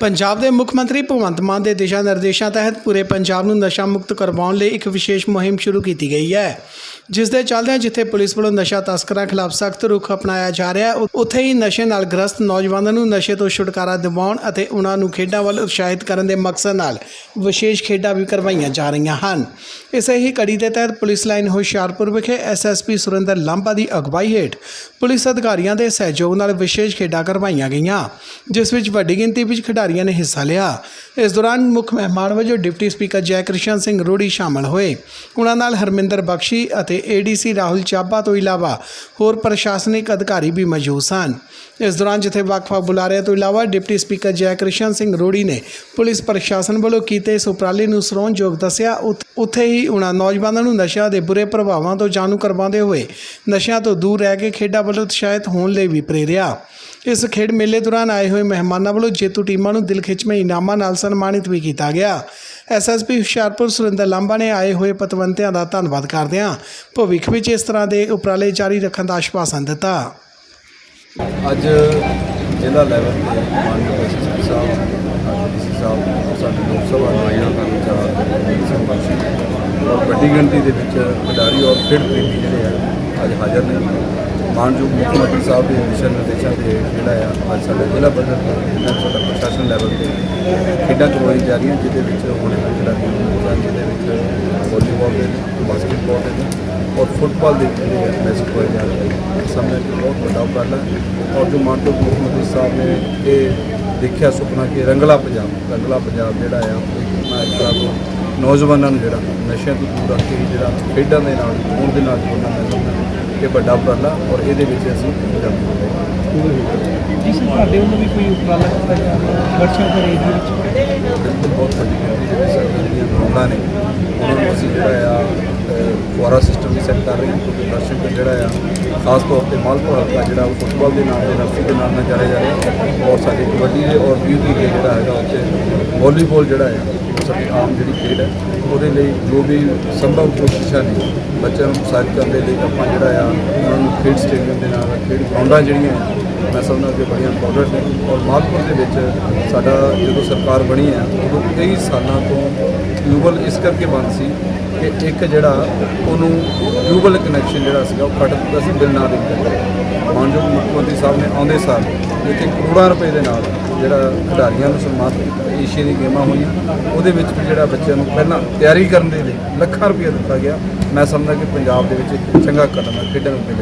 ਪੰਜਾਬ ਦੇ ਮੁੱਖ ਮੰਤਰੀ ਭਗਵੰਤ ਮਾਨ ਦੇ ਦਿਸ਼ਾ ਨਿਰਦੇਸ਼ਾਂ ਤਹਿਤ ਪੂਰੇ ਪੰਜਾਬ ਨੂੰ ਨਸ਼ਾ ਮੁਕਤ ਕਰਵਾਉਣ ਲਈ ਇੱਕ ਵਿਸ਼ੇਸ਼ ਮੁਹਿੰਮ ਸ਼ੁਰੂ ਕੀਤੀ ਗਈ ਹੈ। ਜਿਸ ਦੇ ਚੱਲਦਿਆਂ ਜਿੱਥੇ ਪੁਲਿਸ ਵੱਲੋਂ ਨਸ਼ਾ ਤਸਕਰਾਂ ਖਿਲਾਫ ਸਖਤ ਰੁਖ ਅਪਣਾਇਆ ਜਾ ਰਿਹਾ ਹੈ ਉੱਥੇ ਹੀ ਨਸ਼ੇ ਨਾਲ ਗ੍ਰਸਤ ਨੌਜਵਾਨਾਂ ਨੂੰ ਨਸ਼ੇ ਤੋਂ ਛੁਟਕਾਰਾ ਦਿਵਾਉਣ ਅਤੇ ਉਹਨਾਂ ਨੂੰ ਖੇਡਾਂ ਵੱਲ ਉਤਸ਼ਾਹਿਤ ਕਰਨ ਦੇ ਮਕਸਦ ਨਾਲ ਵਿਸ਼ੇਸ਼ ਖੇਡਾਂ ਵੀ ਕਰਵਾਈਆਂ ਜਾ ਰਹੀਆਂ ਹਨ। ਇਸੇ ਹੀ ਕੜੀ ਦੇ ਤਹਿਤ ਪੁਲਿਸ ਲਾਈਨ ਹੁਸ਼ਿਆਰਪੁਰ ਵਿਖੇ ਐਸਐਸਪੀ ਸੁਰਿੰਦਰ ਲਾਂਬਾ ਦੀ ਅਗਵਾਈ ਹੇਠ ਪੁਲਿਸ ਅਧਿਕਾਰੀਆਂ ਦੇ ਸਹਿਯੋਗ ਨਾਲ ਵਿਸ਼ੇਸ਼ ਖੇਡਾਂ ਕਰਵਾਈਆਂ ਗਈਆਂ, ਜਿਸ ਵਿੱਚ ਵੱਡੀ ਗਿਣਤੀ ਵਿੱਚ ਖਿਡਾਰੀ ਖਿਡਾਰੀਆਂ ਨੇ ਹਿੱਸਾ ਲਿਆ। ਇਸ ਦੌਰਾਨ ਮੁੱਖ ਮਹਿਮਾਨ ਵਜੋਂ ਡਿਪਟੀ ਸਪੀਕਰ ਜੈ ਕ੍ਰਿਸ਼ਨ ਸਿੰਘ ਰੋੜੀ ਸ਼ਾਮਲ ਹੋਏ। ਉਹਨਾਂ ਨਾਲ ਹਰਮਿੰਦਰ ਬਖਸ਼ੀ ਅਤੇ ਏਡੀਸੀ ਰਾਹੁਲ ਚਾਬਾ ਤੋਂ ਇਲਾਵਾ ਹੋਰ ਪ੍ਰਸ਼ਾਸਨਿਕ ਅਧਿਕਾਰੀ ਵੀ ਮੌਜੂਦ ਸਨ। ਇਸ ਦੌਰਾਨ ਜਿੱਥੇ ਵੱਖ-ਵੱਖ ਬੁਲਾਰਿਆਂ ਤੋਂ ਇਲਾਵਾ ਡਿਪਟੀ ਸਪੀਕਰ ਜੈ ਕ੍ਰਿਸ਼ਨ ਸਿੰਘ ਰੋੜੀ ਨੇ ਪੁਲਿਸ ਪ੍ਰਸ਼ਾਸਨ ਵੱਲੋਂ ਕੀਤੇ ਇਸ ਉਪਰਾਲੇ ਨੂੰ ਸਰਾਹੁਣਯੋਗ ਦੱਸਿਆ ਉੱਥੇ ਹੀ ਉਹਨਾਂ ਨੌਜਵਾਨਾਂ ਨੂੰ ਨਸ਼ਿਆਂ ਦੇ ਬੁਰੇ ਪ੍ਰਭਾਵਾਂ ਤੋਂ ਜਾਣੂ ਕਰਵਾਉਂਦੇ ਹੋਏ ਨਸ਼ਿਆਂ ਤੋਂ ਦੂਰ ਰਹਿ ਕੇ ਖੇਡਾਂ ਵੱਲ ਉਤਸ਼ਾਹਿਤ ਹੋਣ ਲਈ ਵੀ ਪ੍ਰੇਰਿਆ। ਇਸ ਖੇਡ ਮੇਲੇ ਦੌਰਾਨ ਆਏ ਹੋਏ ਮਹਿਮਾਨਾਂ ਵੱਲੋਂ ਜੇਤੂ ਟੀਮਾਂ ਨੂੰ ਦਿਲ ਖਿੱਚਵੇਂ ਇਨਾਮਾਂ ਨਾਲ ਸਨਮਾਨਿਤ ਵੀ ਕੀਤਾ ਗਿਆ। ਐਸਐਸਪੀ ਹੁਸ਼ਿਆਰਪੁਰ ਸੁਰਿੰਦਰ ਲਾਂਬਾ ਨੇ ਆਏ ਹੋਏ ਪਤਵੰਤਿਆਂ ਦਾ ਧੰਨਵਾਦ ਕਰਦਿਆਂ ਭਵਿੱਖ ਵਿੱਚ ਇਸ ਤਰ੍ਹਾਂ ਦੇ ਉਪਰਾਲੇ ਜਾਰੀ ਰੱਖਣ ਦਾ ਆਸ਼ਵਾਸਨ ਦਿੱਤਾ। ਅੱਜ ਜ਼ਿਲ੍ਹਾ ਲੈਵਲ ਤੇ ਮਾਨਯੋਗ ਐਸਐਸਪੀ ਸਾਹਿਬ ਡੀਸੀ ਸਾਹਿਬ, ਸਾਡੇ ਲੋਕ ਸਭਾ ਨੁਮਾਇੰਦਾ ਕਰਮਚਾਰ ਸੰਪਰਕ ਔਰ ਵੱਡੀ ਗਿਣਤੀ ਦੇ ਵਿੱਚ ਖਿਡਾਰੀ ਔਰ ਖੇਡ ਪ੍ਰੇਮੀ ਜਿਹੜੇ ਆ, ਅੱਜ ਹਾਜ਼ਰ ਨੇ। ਮਾਨਯੋਗ ਮੁੱਖ ਮੰਤਰੀ ਸਾਹਿਬ ਦੇ ਦਿਸ਼ਾ ਨਿਰਦੇਸ਼ਾਂ ਦੇ ਜਿਹੜਾ ਆ, ਅੱਜ ਸਾਡਾ ਜ਼ਿਲ੍ਹਾ ਪੱਧਰ ਤੇ ਸਾਡਾ ਪ੍ਰਸ਼ਾਸਨ ਲੈਵਲ ਤੇ ਖੇਡਾਂ ਕਰਵਾਈ ਜਾ ਰਹੀਆਂ, ਜਿਹਦੇ ਵਿੱਚ ਹੁਣ ਜਿਹੜਾ ਜਿਹਦੇ ਵਿੱਚ ਵਾਲੀਬਾਲ ਦੇ ਬਾਸਕਟਬਾਲ ਦੇ ਨੇ ਔਰ ਫੁੱਟਬਾਲ ਦੇ ਜਿਹੜੇ ਆ ਮੈਚ ਹੋਏ ਜਾ ਰਹੇ ਨੇ। ਸਾਹਮਣੇ ਇੱਕ ਬਹੁਤ ਵੱਡਾ ਉਪਰਾਲਾ ਔਰ ਜੋ ਮਾਨਯੋਗ ਮੁੱਖ ਮੰਤਰੀ ਸਾਹਿਬ ਨੇ ਇਹ ਦੇਖਿਆ ਸੁਪਨਾ ਕਿ ਰੰਗਲਾ ਪੰਜਾਬ ਰੰਗਲਾ ਪੰਜਾਬ ਜਿਹੜਾ ਆ ਉਹ ਇੱਕ ਤਰ੍ਹਾਂ ਤੋਂ ਨੌਜਵਾਨਾਂ ਨੂੰ ਜਿਹੜਾ ਨਸ਼ਿਆਂ ਤੋਂ ਦੂਰ ਰੱਖ ਕੇ ਜਿਹੜਾ ਖੇਡਾਂ ਦੇ ਨਾਲ, ਖੂਨ ਦੇ ਨਾਲ ਜੋੜਨਾ ਮੈਂ ਇਹ ਵੱਡਾ ਉਪਰਾਲਾ ਔਰ ਇਹਦੇ ਵਿੱਚ ਅਸੀਂ ਜਿਸ ਤੁਹਾਡੇ ਵੱਲੋਂ ਵੀ ਕੋਈ ਉਪਰਾਲਾ ਕੀਤਾ ਜਾ ਰਿਹਾ ਬੱਚਿਆਂ ਦੇ ਏਰੀਆ ਵਿੱਚ? ਬਿਲਕੁਲ ਬਹੁਤ ਵੱਡੀ ਗਿਣਤੀ ਦੇ ਵਿੱਚ ਸਾਡੀਆਂ ਜਿਹੜੀਆਂ ਗਰਾਊਂਡਾਂ ਨੇ ਉਹਨਾਂ ਨੂੰ ਅਸੀਂ ਜਿਹੜਾ ਆ ਫੁਆਰਾ ਸਿਸਟਮ ਵੀ ਸੈੱਟ ਕਰ ਰਹੇ ਹਾਂ ਕਿਉਂਕਿ ਦਰਸ਼ਕ ਜਿਹੜਾ ਆ ਖਾਸ ਤੌਰ ਤੇ ਮਾਲਪੁਰ ਹਲਕਾ ਜਿਹੜਾ ਉਹ ਫੁੱਟਬਾਲ ਦੇ ਨਾਲ ਤੇ ਰਸੀ ਦੇ ਨਾਲ ਨਾਲ ਜਾਣਿਆ ਜਾ ਰਿਹਾ। ਔਰ ਸਾਡੀ ਕਬੱਡੀ ਦੇ ਔਰ ਬਿਊਟੀ ਦੇ ਜਿਹੜਾ ਹੈਗਾ ਉੱਥੇ ਵਾਲੀਬਾਲ ਜਿਹੜਾ ਆ ਉਹ ਆਮ ਜਿਹੜੀ ਖੇਡ ਹੈ, ਉਹਦੇ ਲਈ ਜੋ ਵੀ ਸੰਭਵ ਕੋਸ਼ਿਸ਼ਾਂ ਨੇ, ਬੱਚਿਆਂ ਨੂੰ ਉਤਸ਼ਾਹਿਤ ਕਰਨ ਦੇ ਲਈ ਆਪਾਂ ਜਿਹੜਾ ਆ, ਉਹਨਾਂ ਨੂੰ ਖੇਡ ਸਟੇਡੀਅਮ ਦੇ ਨਾਲ, ਖੇਡ ਗਰਾਊਂਡਾਂ ਜਿਹੜੀਆਂ ਮੈਂ ਸਮਝਦਾ ਕਿ ਬੜੀਆਂ ਇੰਪੋਰਟੈਂਟ ਨੇ, ਔਰ ਮਾਲਪੁਰ ਦੇ ਵਿੱਚ ਸਾਡਾ ਜਦੋਂ ਸਰਕਾਰ ਬਣੀ ਹੈ, ਉਦੋਂ ਕਈ ਸਾਲਾਂ ਤੋਂ ਟਿਊਬਲ ਇਸ ਕਰਕੇ ਬੰਦ ਸੀ ਕਿ ਇੱਕ ਜਿਹੜਾ ਉਹਨੂੰ ਟਿਊਬਲ ਕਨੈਕਸ਼ਨ ਜਿਹੜਾ ਸੀਗਾ, ਉਹ ਕੱਟ ਦਿੱਤਾ ਸੀ, ਬਿੱਲ ਨਾ ਦੇ ਮਾਨਯੋਗ ਮੁੱਖ ਮੰਤਰੀ ਸਾਹਿਬ ਨੇ ਆਉਂਦੇ ਸਾਲ ਇੱਥੇ ਕਰੋੜਾਂ ਰੁਪਏ ਦੇ ਨਾਲ ਜਿਹੜਾ ਖਿਡਾਰੀਆਂ ਨੂੰ ਸਨਮਾਨਿਤ ਕੀਤਾ, ਏਸ਼ੀਆ ਦੀ ਗੇਮਾਂ ਹੋਈਆਂ। ਉਹਦੇ ਵਿੱਚ ਵੀ ਜਿਹੜਾ ਬੱਚਿਆਂ ਨੂੰ ਪਹਿਲਾਂ ਤਿਆਰੀ ਕਰਨ ਦੇ ਲਈ ਲੱਖਾਂ ਰੁਪਏ ਦਿੱਤਾ ਗਿਆ। ਮੈਂ ਸਮਝਦਾ ਕਿ ਪੰਜਾਬ ਦੇ ਵਿੱਚ ਇੱਕ ਚੰਗਾ ਕਦਮ ਹੈ, ਖੇਡਾਂ ਨੂੰ ਅੱਗੇ